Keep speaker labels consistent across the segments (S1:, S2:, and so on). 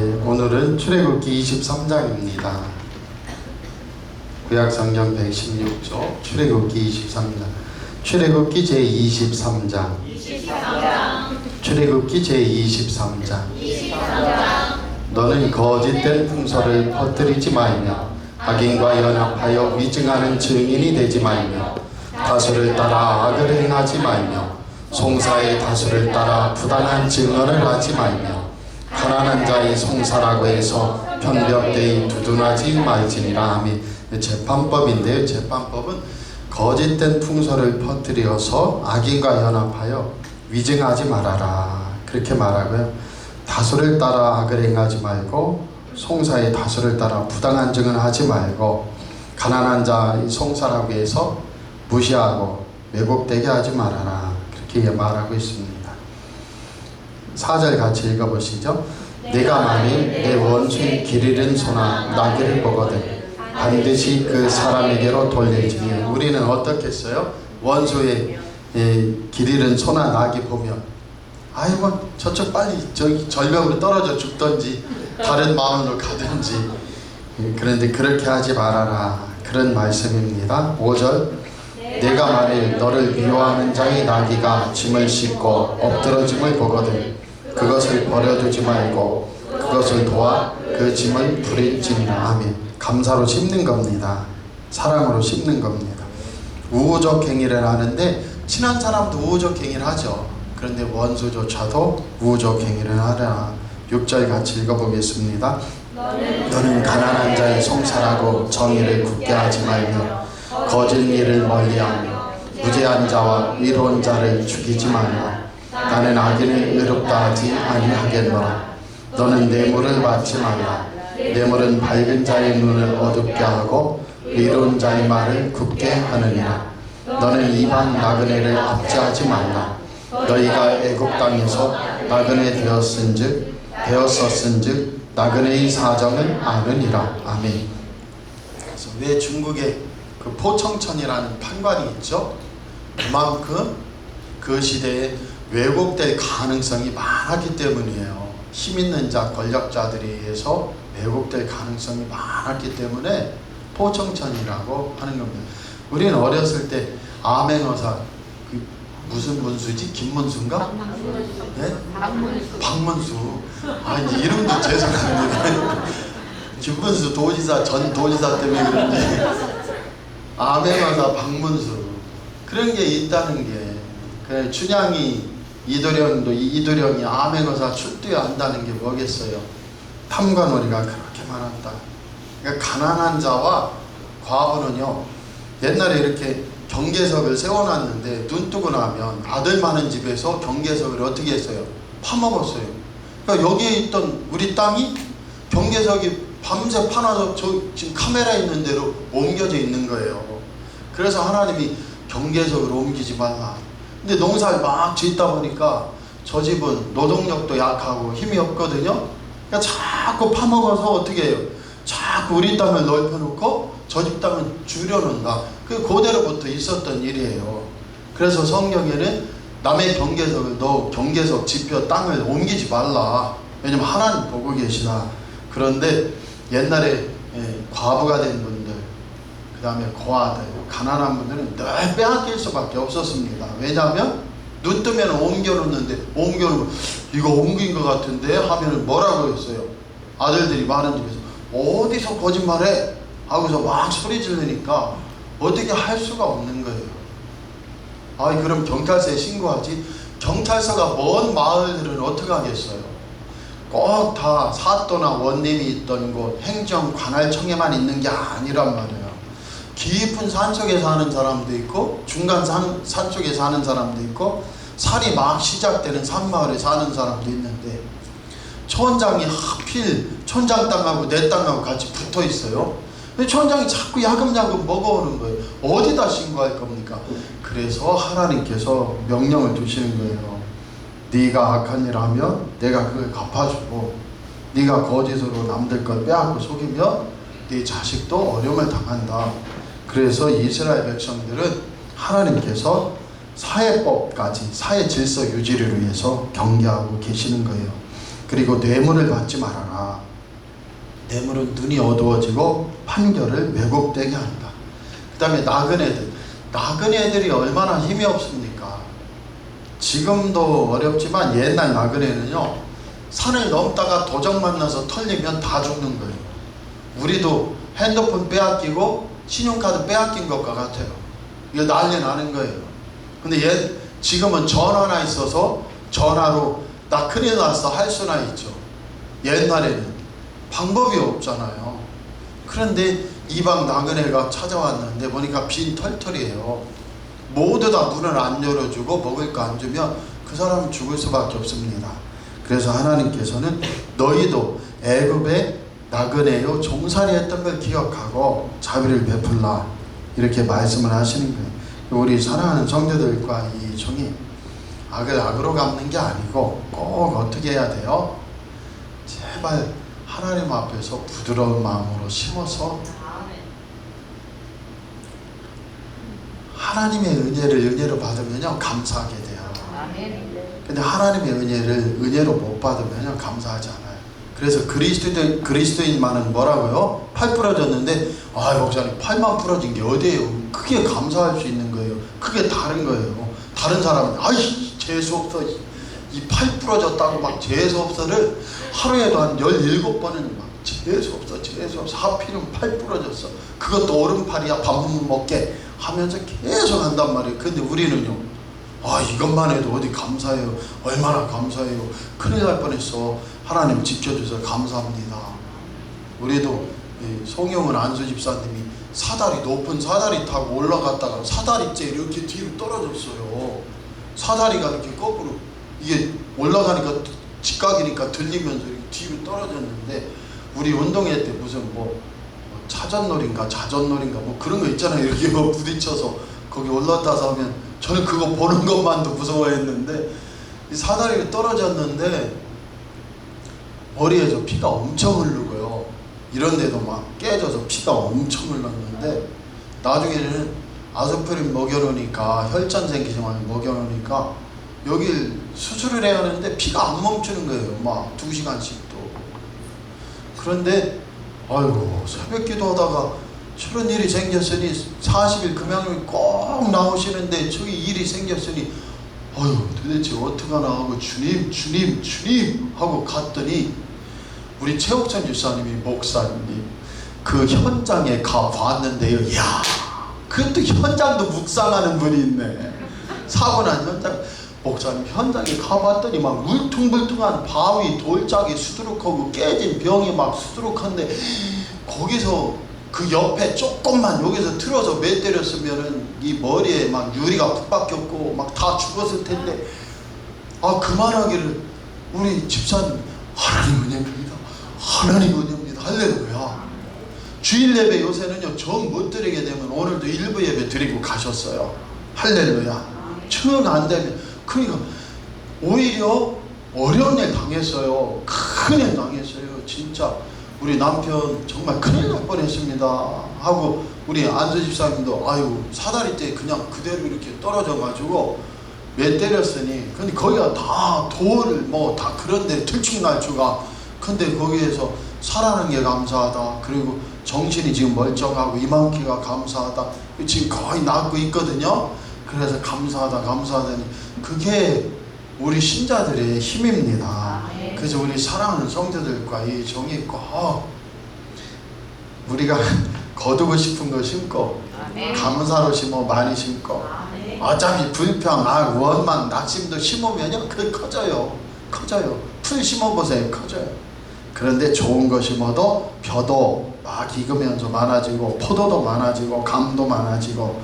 S1: 예, 오늘은 출애굽기 23장입니다. 구약 성경 116조 출애굽기 23장. 출애굽기 제 23장. 출애굽기 제 23장. 너는 거짓된 풍소를 퍼뜨리지 말며 악인과 연합하여 위증하는 증인이 되지 말며 다수를 따라 악을 행하지 말며 송사의 다수를 따라 부당한 증언을 하지 말며 가난한 자의 송사라고 해서 편벽되이 두둔하지 말지니라 하며 재판법인데요. 재판법은 거짓된 풍소를 퍼뜨려서 악인과 연합하여 위증하지 말아라 그렇게 말하고요. 다수를 따라 악을 행하지 말고 송사의 다수를 따라 부당한 증언 하지 말고 가난한 자의 송사라고 해서 무시하고 왜곡되게 하지 말아라 그렇게 말하고 있습니다. 4절 같이 읽어보시죠. 내가 만일 내 원수의 길 잃은 소나 나귀를 보거든 반드시 그 사람에게로 돌릴지니 우리는 어떻겠어요? 원수의 예, 길 잃은 소나 나귀 보면 아이고 저쪽 빨리 저기 절벽으로 떨어져 죽던지 다른 마음으로 가든지 예, 그런데 그렇게 하지 말아라 그런 말씀입니다. 5절 내가 만일 너를 미워하는 자의 나귀가 짐을 싣고 엎드러짐을 보거든 그것을 버려두지 말고 그것을 도와 그 짐을 부릴지니라 아멘 감사로 씹는 겁니다. 사랑으로 씹는 겁니다. 우호적 행위를 하는데 친한 사람도 우호적 행위를 하죠. 그런데 원수조차도 우호적 행위를 하라. 6절 같이 읽어보겠습니다. 너는 가난한 자의 송사라고 정의를 굳게 하지 말며 거짓 일을 멀리하며 무죄한 자와 위로한 자를 죽이지 말라. 나는 악인을 의롭다 하지 아니하겠노라. 너는 뇌물을 받지 말라. 뇌물은 밝은 자의 눈을 어둡게 하고 위로운 자의 말을 굳게 하느니라. 너는 이방 나그네를 압제하지 말라. 너희가 애국 땅에서 나그네 되었은즉 되었었은즉 나그네의 사정을 아느니라. 아멘. 그래서 왜 중국에 그 포청천이라는 판관이 있죠? 그만큼 그 시대에 왜곡될 가능성이 많았기 때문이에요. 힘 있는 자, 권력자들에 의해서 왜곡될 가능성이 많았기 때문에 포청천이라고 하는 겁니다. 우리는 어렸을 때 아맹어사 그 무슨 문수지? 김문수인가? 네? 박문수. 아 이름도 죄송합니다. 김문수 도지사 전 도지사 때문에 그런지 아맹어사 박문수 그런 게 있다는 게 그래 춘향이 이도령도 이- 이도령이 아맹어사 출두야 한다는 게 뭐겠어요? 탐관오리가 그렇게 많았다. 그러니까 가난한 자와 과부는요 옛날에 이렇게 경계석을 세워놨는데 눈 뜨고 나면 아들 많은 집에서 경계석을 어떻게 했어요? 파먹었어요. 그러니까 여기에 있던 우리 땅이 경계석이 밤새 파놔서 저 지금 카메라 있는 대로 옮겨져 있는 거예요. 그래서 하나님이 경계석을 옮기지 말라. 근데 농사를 막 짓다 보니까 저 집은 노동력도 약하고 힘이 없거든요. 그러니까 자꾸 파먹어서 어떻게 해요? 자꾸 우리 땅을 넓혀놓고 저 집 땅은 줄여놓는다. 그 고대로부터 있었던 일이에요. 그래서 성경에는 남의 경계석을 너 경계석 지표 땅을 옮기지 말라. 왜냐면 하나님 보고 계시다. 그런데 옛날에 예, 과부가 된 그 다음에 고아들, 가난한 분들은 늘 빼앗길 수밖에 없었습니다. 왜냐하면 눈 뜨면 옮겨놓는데 옮겨놓으면 이거 옮긴 것 같은데 하면 뭐라고 했어요? 아들들이 많은 집에서 어디서 거짓말해? 하고서 막 소리 지르니까 어떻게 할 수가 없는 거예요. 아이 그럼 경찰서에 신고하지. 경찰서가 먼 마을들은 어떻게 하겠어요? 꼭 다 사또나 원님이 있던 곳 행정 관할청에만 있는 게 아니란 말이에요. 깊은 산 속에 사는 사람도 있고 중간 산, 산 쪽에 사는 사람도 있고 산이 막 시작되는 산마을에 사는 사람도 있는데 촌장이 하필 촌장 땅하고 내 땅하고 같이 붙어 있어요. 근데 촌장이 자꾸 야금야금 먹어오는 거예요. 어디다 신고할 겁니까? 그래서 하나님께서 명령을 두시는 거예요. 네가 악한 일 하면 내가 그걸 갚아주고 네가 거짓으로 남들 걸 빼앗고 속이면 네 자식도 어려움을 당한다. 그래서 이스라엘 백성들은 하나님께서 사회법까지 사회 질서 유지를 위해서 경계하고 계시는 거예요. 그리고 뇌물을 받지 말아라. 뇌물은 눈이 어두워지고 판결을 왜곡되게 한다. 그 다음에 나그네들. 나그네들이 얼마나 힘이 없습니까? 지금도 어렵지만 옛날 나그네는요, 산을 넘다가 도적 만나서 털리면 다 죽는 거예요. 우리도 핸드폰 빼앗기고 신용카드 빼앗긴 것과 같아요. 이거 난리 나는 거예요. 근데 옛, 지금은 전화나 있어서 전화로 나 큰일 났어 할 수나 있죠. 옛날에는 방법이 없잖아요. 그런데 이방 나그네가 찾아왔는데 보니까 빈 털털이에요. 모두 다 문을 안 열어주고 먹을 거 안 주면 그 사람은 죽을 수밖에 없습니다. 그래서 하나님께서는 너희도 애굽의 나그네요 종살이 했던 걸 기억하고 자비를 베풀라 이렇게 말씀을 하시는 거예요. 우리 사랑하는 성도들과 이 종이 악을 악으로 갚는 게 아니고 꼭 어떻게 해야 돼요? 제발 하나님 앞에서 부드러운 마음으로 심어서 하나님의 은혜를 은혜로 받으면요 감사하게 돼요. 근데 하나님의 은혜를 은혜로 못 받으면요 감사하지 않아요. 그래서 그리스도인 그리스도인만은 뭐라고요? 팔 부러졌는데 아 목사님 팔만 부러진 게 어디예요? 크게 감사할 수 있는 거예요. 크게 다른 거예요. 다른 사람은 아이 재수 없어 이 팔 부러졌다고 막 재수 없어를 하루에도 한 17번은 막 재수 없어 재수 없어 하필이면 팔 부러졌어 그것도 오른팔이야 밥 못 먹게 하면서 계속 한단 말이에요 근데 우리는요 아 이것만 해도 어디 감사해요. 얼마나 감사해요. 큰일 날 뻔했어. 하나님 지켜주셔서 감사합니다. 우리도 이 송영은 안수 집사님이 사다리 높은 사다리 타고 올라갔다가 사다리째 이렇게 뒤로 떨어졌어요. 사다리가 이렇게 거꾸로 이게 올라가니까 직각이니까 들리면서 뒤로 떨어졌는데 우리 운동회 때 무슨 뭐 차전놀인가 자전놀인가 뭐 그런 거 있잖아요. 이렇게 뭐 부딪혀서 거기 올라타서 하면 저는 그거 보는 것만도 무서워했는데 이 사다리가 떨어졌는데 머리에서 피가 엄청 흐르고요. 이런 데도 막 깨져서 피가 엄청 흘렀는데 나중에는 아스피린 먹여놓으니까 혈전 생기지만 먹여놓으니까 여길 수술을 해야 하는데 피가 안 멈추는 거예요. 막 두 시간씩도. 그런데 아이고 새벽 기도하다가 저런 일이 생겼으니 40일 금양님이 꼭 나오시는데 저기 일이 생겼으니 아유 도대체 어떡하나 하고 주님 주님 주님 하고 갔더니 우리 최옥천 주사님이 목사님 그 현장에 가 봤는데요. 이야 그것도 현장도 묵상하는 분이 있네. 사고 난 현장. 목사님 현장에 가봤더니 막 울퉁불퉁한 바위 돌짝이 수두룩하고 깨진 병이 막 수두룩한데 거기서 그 옆에 조금만 여기서 틀어서 매 때렸으면은 이 머리에 막 유리가 푹 박혔고 막 다 죽었을 텐데. 아 그만하기를 우리 집사님 하나님 은혜입니다. 하나님 은혜입니다. 할렐루야. 주일 예배 요새는요 정 못 드리게 되면 오늘도 일부 예배 드리고 가셨어요. 할렐루야. 정 안 되면. 그러니까 오히려 어려운 일 당했어요. 큰 일 당했어요. 진짜 우리 남편 정말 큰일 날 뻔했습니다. 하고 우리 안수 집사님도 아유 사다리 때 그냥 그대로 이렇게 떨어져 가지고 매 때렸으니 근데 거기가 다 돌 뭐 다 그런데 들쭉날쭉아 근데 거기에서 살아는 게 감사하다. 그리고 정신이 지금 멀쩡하고 이만키가 감사하다. 지금 거의 낫고 있거든요. 그래서 감사하다 감사하다니 그게 우리 신자들의 힘입니다 그래서 우리 사랑하는 성도들과 이 종이 꼭 우리가 거두고 싶은 거 심고 감사로 심어 많이 심고. 어차피 불평, 악, 원망, 낙심도 심으면요 그 커져요. 커져요. 풀 심어보세요. 커져요. 그런데 좋은 거 심어도 벼도 막 익으면서 많아지고 포도도 많아지고 감도 많아지고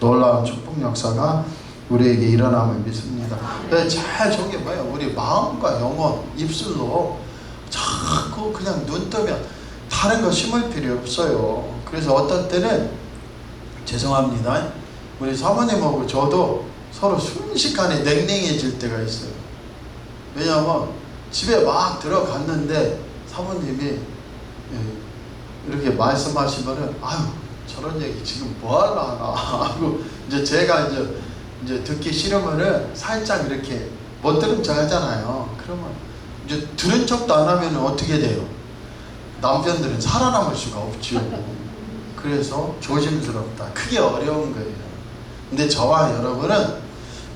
S1: 놀라운 축복 역사가 우리에게 일어남을 믿습니다. 근데 제일 좋은 게 뭐예요? 우리 마음과 영혼, 입술로 자꾸 그냥 눈 뜨면 다른 거 심을 필요 없어요. 그래서 어떤 때는 죄송합니다. 우리 사모님하고 저도 서로 순식간에 냉랭해질 때가 있어요. 왜냐하면 집에 막 들어갔는데 사모님이 예, 이렇게 말씀하시면은 아유 저런 얘기 지금 뭐 하려 하나 하고 이제 제가 이제 이제 듣기 싫으면은 살짝 이렇게 못 들은 척 하잖아요. 그러면
S2: 이제 들은 척도 안 하면 어떻게 돼요? 남편들은 살아남을 수가 없죠. 그래서 조심스럽다. 크게 어려운 거예요. 근데 저와 여러분은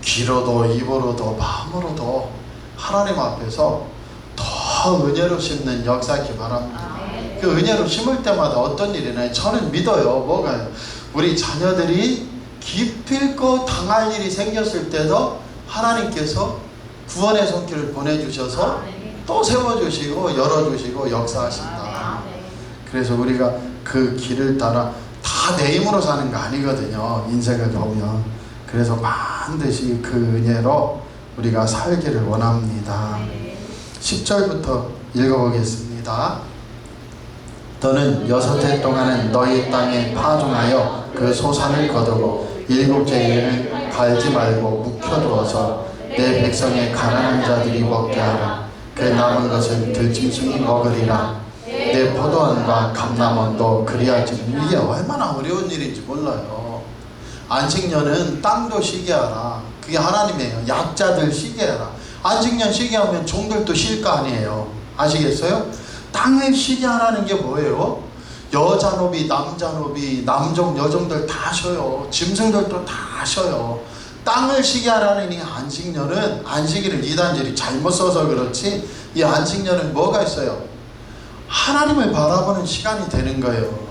S2: 귀로도 입으로도 마음으로도 하나님 앞에서 더 은혜로 심는 역사기 바랍니다. 그 은혜로 심을 때마다 어떤 일이 나요? 저는 믿어요. 뭐가요? 우리 자녀들이 기필코 당할 일이 생겼을 때도 하나님께서 구원의 손길을 보내주셔서 또 세워주시고 열어주시고 역사하신다. 그래서 우리가 그 길을 따라 다 내 힘으로 사는 거 아니거든요. 인생을 보면. 그래서 반드시 그 은혜로 우리가 살기를 원합니다. 10절부터 읽어보겠습니다. 너는 여섯 해 동안은 너희 땅에 파종하여 그 소산을 거두고 일곱째 해에는 갈지 말고 묵혀두어서 내 백성의 가난한 자들이 먹게 하라. 그 남은 것은 들짐승이 먹으리라. 내 포도원과 감남원도 그리하지 이게 얼마나 어려운 일인지 몰라요. 안식년은 땅도 쉬게 하라. 그게 하나님이에요. 약자들 쉬게 하라. 안식년 쉬게 하면 종들도 쉴 거 아니에요. 아시겠어요? 땅을 쉬게 하라는 게 뭐예요? 여자 노비, 남자 노비, 남종, 여종들 다 쉬어요. 짐승들도 다 쉬어요. 땅을 쉬게 하라는 이 안식년은 안식일을 이단절이 잘못 써서 그렇지 이 안식년은 뭐가 있어요? 하나님을 바라보는 시간이 되는 거예요.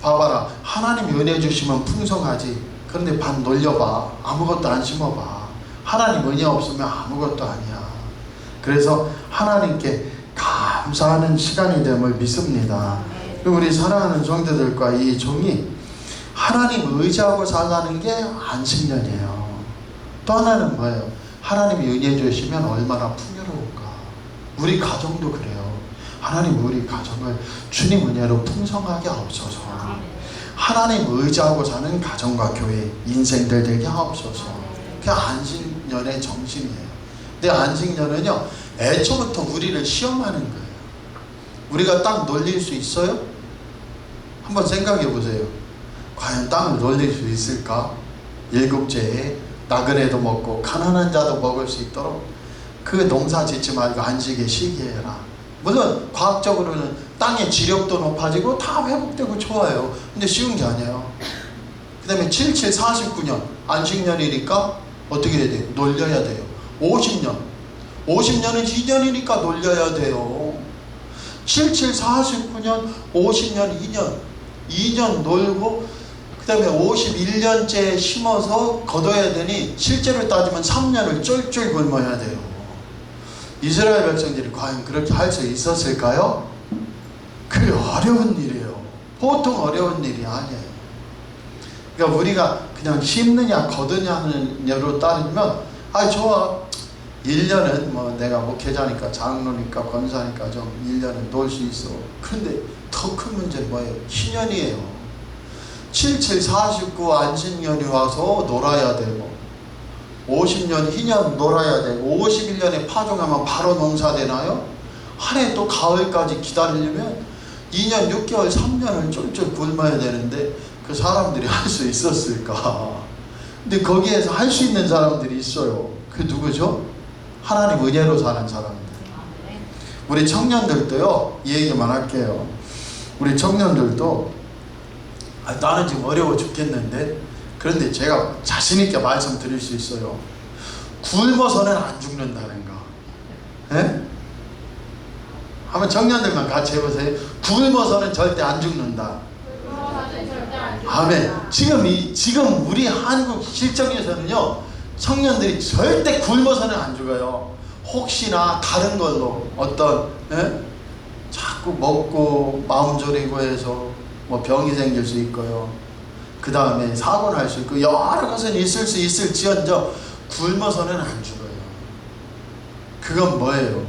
S2: 봐봐라. 하나님 은혜 주시면 풍성하지. 그런데 반 놀려봐. 아무것도 안 심어봐. 하나님 은혜 없으면 아무것도 아니야. 그래서 하나님께 감사하는 시간이 됨을 믿습니다. 우리 사랑하는 종들과 이 종이 하나님 의지하고 살라는 게 안식년이에요. 또 하나는 뭐예요? 하나님이 은혜 주시면 얼마나 풍요로운가. 우리 가정도 그래요. 하나님 우리 가정을 주님 은혜로 풍성하게 하옵소서. 하나님 의지하고 사는 가정과 교회 인생들 되게 하옵소서. 그게 안식년의 정신이에요. 근데 안식년은요 애초부터 우리를 시험하는 거예요. 우리가 땅 놀릴 수 있어요? 한번 생각해 보세요. 과연 땅을 놀릴 수 있을까? 일곱째에 나그네도 먹고 가난한 자도 먹을 수 있도록 그 농사 짓지 말고 안식에 쉬게 해라. 물론 과학적으로는 땅의 지력도 높아지고 다 회복되고 좋아요. 근데 쉬운 게 아니에요. 그 다음에 77, 49년 안식년이니까 어떻게 해야 돼요? 놀려야 돼요. 50년. 50년은 2년이니까 놀려야 돼요. 77, 49년, 50년, 2년. 2년 놀고 그 다음에 51년째 심어서 거둬야 되니 실제로 따지면 3년을 쫄쫄 굶어야 돼요. 이스라엘 백성들이 과연 그렇게 할 수 있었을까요? 그게 어려운 일이에요. 보통 어려운 일이 아니에요. 그러니까 우리가 그냥 심느냐 거두냐로 따르면 아 좋아 1년은 뭐 내가 목회자니까 장로니까 권사니까 좀 1년은 놀 수 있어. 그런데 더 큰 문제는 뭐예요? 희년이에요. 77, 49 안식년이 와서 놀아야 되고 50년 희년 놀아야 되고 51년에 파종하면 바로 농사 되나요? 한 해 또 가을까지 기다리려면 2년 6개월 3년을 쫄쫄 굶어야 되는데 그 사람들이 할 수 있었을까? 근데 거기에서 할 수 있는 사람들이 있어요. 그 누구죠? 하나님 은혜로 사는 사람들. 우리 청년들도요. 이 얘기만 할게요. 우리 청년들도 아, 나는 지금 어려워 죽겠는데 그런데 제가 자신 있게 말씀드릴 수 있어요. 굶어서는 안 죽는다는 거. 예? 한번 청년들만 같이 해보세요. 굶어서는 절대 안 죽는다. 아멘. 지금 이 지금 우리 한국 실정에서는요 청년들이 절대 굶어서는 안 죽어요. 혹시나 다른 걸로 어떤 예? 자꾸 먹고 마음 졸이고 해서 뭐 병이 생길 수 있고요. 그 다음에 사고 날 수 있고 여러 것은 있을 수 있을지언정 굶어서는 안 죽어요. 그건 뭐예요?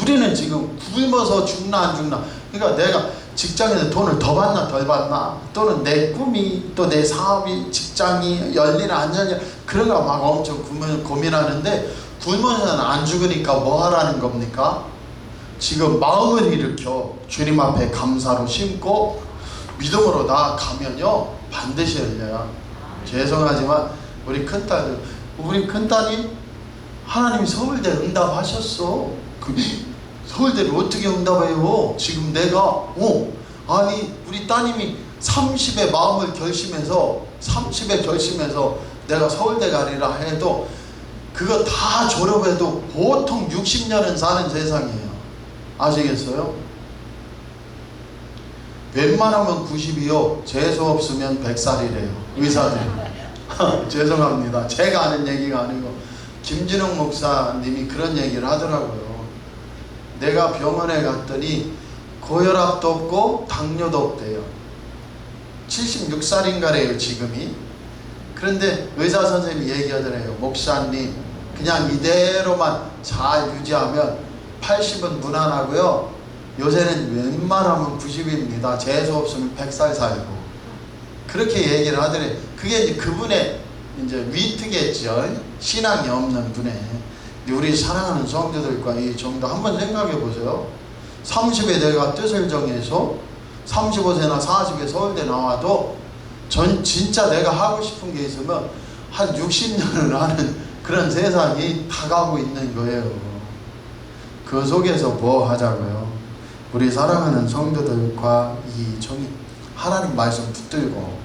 S2: 우리는 지금 굶어서 죽나 안 죽나. 그러니까 내가 직장에서 돈을 더 받나 덜 받나 또는 내 꿈이 또 내 사업이 직장이 열리나 안 열리나 그런 거 막 엄청 고민, 고민하는데 굶어서는 안 죽으니까 뭐 하라는 겁니까? 지금 마음을 일으켜 주님 앞에 감사로 심고 믿음으로 나가면요 반드시 열려요. 죄송하지만 우리 큰딸 우리 큰딸이 하나님이 서울대 응답하셨어. 그 서울대를 어떻게 응답해요? 지금 내가 어 아니 우리 따님이 30에 마음을 결심해서 30에 결심해서 내가 서울대 가리라 해도 그거 다 졸업해도 보통 60년은 사는 세상이에요. 아시겠어요? 웬만하면 90이요. 재수 없으면 100살이래요. 의사들. 죄송합니다. 제가 아는 얘기가 아니고 김진웅 목사님이 그런 얘기를 하더라고요. 내가 병원에 갔더니 고혈압도 없고 당뇨도 없대요. 76살인가래요 지금이. 그런데 의사 선생님이 얘기하더래요. 목사님 그냥 이대로만 잘 유지하면 80은 무난하고요. 요새는 웬만하면 90입니다. 재수 없으면 100살 살고. 그렇게 얘기를 하더래. 그게 이제 그분의 이제 위트겠죠. 신앙이 없는 분의. 우리 사랑하는 성도들과 이 정도 한번 생각해 보세요. 30에 내가 뜻을 정해서 35세나 40에 서울대 나와도 전 진짜 내가 하고 싶은 게 있으면 한 60년을 하는 그런 세상이 다가오고 있는 거예요. 그 속에서 뭐 하자고요? 우리 사랑하는 성도들과 이 정이 하나님 말씀 붙들고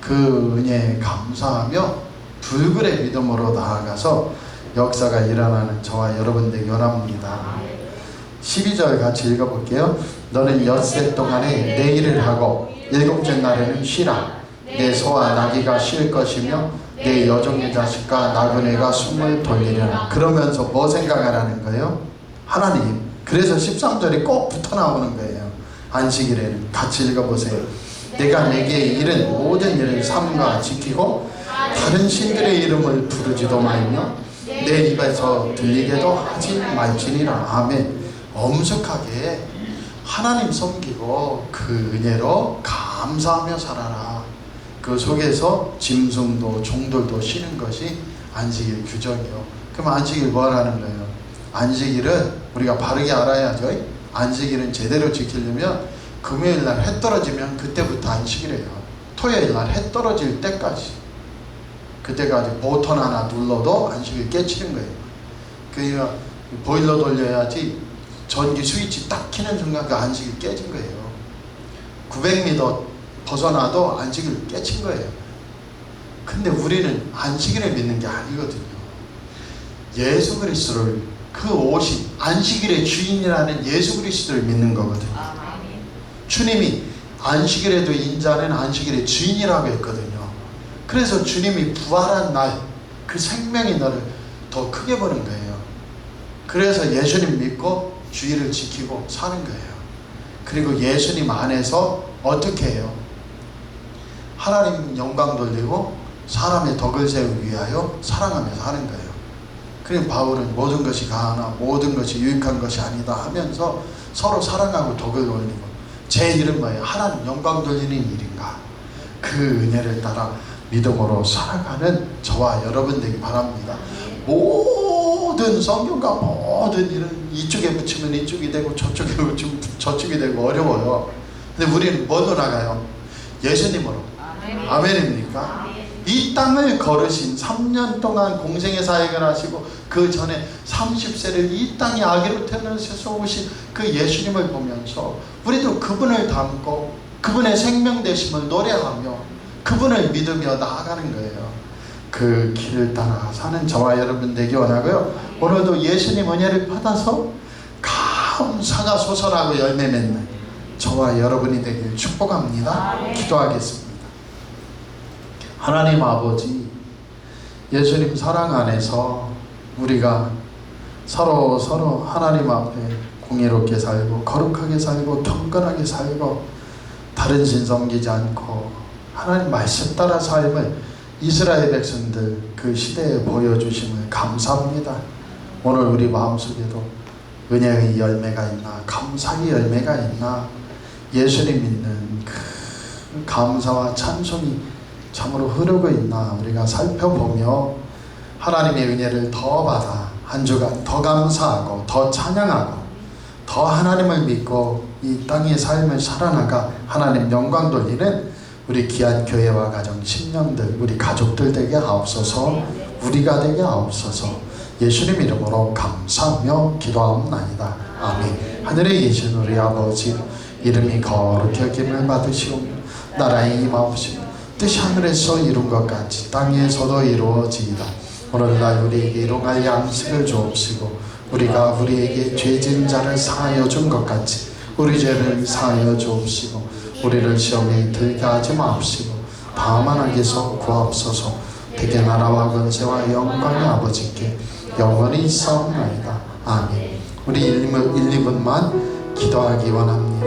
S2: 그 은혜에 감사하며 불굴의 믿음으로 나아가서 역사가 일어나는 저와 여러분들 원합니다. 12절 같이 읽어볼게요. 너는 엿새 동안에 내 일을 하고 일곱째 날에는 쉬라. 내 소와 나귀가 쉴 것이며 내 여종의 자식과 나그네가 숨을 돌리려나. 그러면서 뭐 생각하라는 거예요? 하나님. 그래서 13절이 꼭 붙어 나오는 거예요. 안식일에는 같이 읽어보세요. 내가 내게 이른 모든 일을 삼가 지키고 다른 신들의 이름을 부르지도 말며 내 입에서 들리게도 하지 말지니라. 아멘. 엄숙하게 하나님 섬기고 그 은혜로 감사하며 살아라. 그 속에서 짐승도 종들도 쉬는 것이 안식일 규정이요. 그럼 안식일 뭐 하라는 거예요? 안식일은 우리가 바르게 알아야죠. 안식일은 제대로 지키려면 금요일 날 해 떨어지면 그때부터 안식이래요. 토요일 날 해 떨어질 때까지. 그때까지 버튼 하나 눌러도 안식일 깨치는 거예요. 그러니까 보일러 돌려야지 전기 스위치 딱 켜는 순간 그 안식일 깨진 거예요. 900m 벗어나도 안식일 깨친 거예요. 근데 우리는 안식일을 믿는 게 아니거든요. 예수 그리스도를 그 오신 안식일의 주인이라는 예수 그리스도를 믿는 거거든요. 주님이 안식일에도 인자는 안식일의 주인이라고 했거든요. 그래서 주님이 부활한 날, 그 생명의 날을 더 크게 보는 거예요. 그래서 예수님 믿고 주의를 지키고 사는 거예요. 그리고 예수님 안에서 어떻게 해요? 하나님 영광 돌리고 사람의 덕을 세우기 위하여 사랑하며 사는 거예요. 그럼 바울은 모든 것이 가하나 모든 것이 유익한 것이 아니다 하면서 서로 사랑하고 덕을 돌리고 제 일은 뭐예요? 하나님 영광 돌리는 일인가? 그 은혜를 따라 믿음으로 살아가는 저와 여러분 되기 바랍니다. 모든 성경과 모든 일은 이쪽에 붙이면 이쪽이 되고 저쪽에 붙이면 저쪽이 되고 어려워요. 근데 우리는 뭐로 나가요? 예수님으로. 아멘입니까? 이 땅을 걸으신 3년 동안 공생의 사역을 하시고 그 전에 30세를 이 땅에 아기로 태어나셔서 오신 그 예수님을 보면서 우리도 그분을 닮고 그분의 생명 되심을 노래하며 그분을 믿으며 나아가는 거예요. 그 길을 따라 사는 저와 여러분 되기 원하고요. 오늘도 예수님 은혜를 받아서 감사가 솟아나고 열매 맺는 저와 여러분이 되길 축복합니다. 기도하겠습니다. 하나님 아버지, 예수님 사랑 안에서 우리가 서로 서로 하나님 앞에 공의롭게 살고 거룩하게 살고 경건하게 살고 다른 신 섬기지 않고 하나님 말씀 따라 삶을 이스라엘 백성들 그 시대에 보여주심을 감사합니다. 오늘 우리 마음속에도 은혜의 열매가 있나 감사의 열매가 있나 예수님 믿는 그 감사와 찬송이 참으로 흐르고 있나 우리가 살펴보며 하나님의 은혜를 더 받아 한 주간 더 감사하고 더 찬양하고 더 하나님을 믿고 이 땅의 삶을 살아나가 하나님 영광 돌리는 우리 귀한 교회와 가정 10년들 우리 가족들 되게 하옵소서 우리가 되게 하옵소서
S1: 예수님 이름으로 감사하며 기도하옵나이다. 아멘. 하늘에 계신 우리 아버지 이름이 거룩히 여김을 받으시오며 나라의 임하옵시며 뜻이 하늘에서 이룬 것 같이 땅에서도 이루어지이다. 오늘날 우리에게 일용할 양식을 주옵시고 우리가 우리에게 죄진 자를 사하여 준 것 같이 우리 죄를 사하여 주옵시고 우리를 시험에 들게 하지 마옵시고 다만 악에서 구하옵소서. 대개 나라와 권세와 영광의 아버지께 영원히 있사옵나이다. 아멘. 우리 1, 1, 2분만 기도하기 원합니다.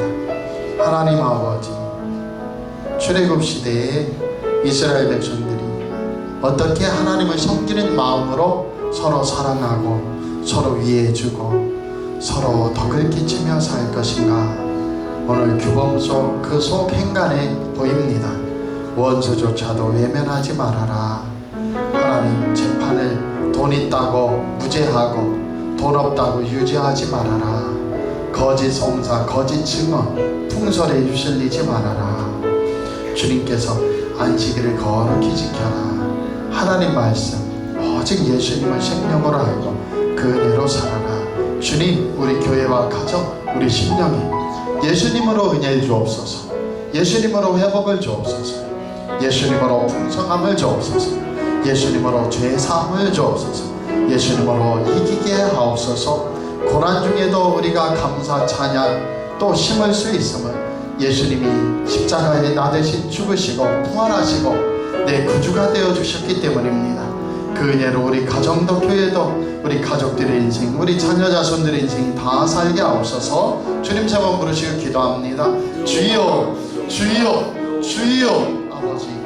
S1: 하나님 아버지 출애굽 시대에 이스라엘 백성들이 어떻게 하나님을 섬기는 마음으로 서로 사랑하고 서로 위해주고 서로 덕을 끼치며 살 것인가 오늘 규범 속 그 속 행간에 보입니다. 원수조차도 외면하지 말아라. 하나님 재판을 돈 있다고 무죄하고 돈 없다고 유죄하지 말아라. 거짓 송사 거짓 증언 풍설에 유실리지 말아라. 주님께서 안식일을 거룩히 지켜라. 하나님 말씀 오직 예수님을 생명으로 알고 그 은혜로 살아라. 주님 우리 교회와 가정 우리 심령이 예수님으로 은혜를 주옵소서. 예수님으로 회복을 주옵소서. 예수님으로 풍성함을 주옵소서. 예수님으로 죄사함을 주옵소서. 예수님으로 이기게 하옵소서. 고난 중에도 우리가 감사 찬양 또 심을 수 있음을 예수님이 십자가에 나 대신 죽으시고 부활하시고 내 구주가 되어 주셨기 때문입니다. 그 은혜로 우리 가정도 교회도 우리 가족들의 인생 우리 자녀 자손들의 인생 다 살게 하옵소서. 주님 세번 부르시고 기도합니다. 주여 주여 주여. 아버지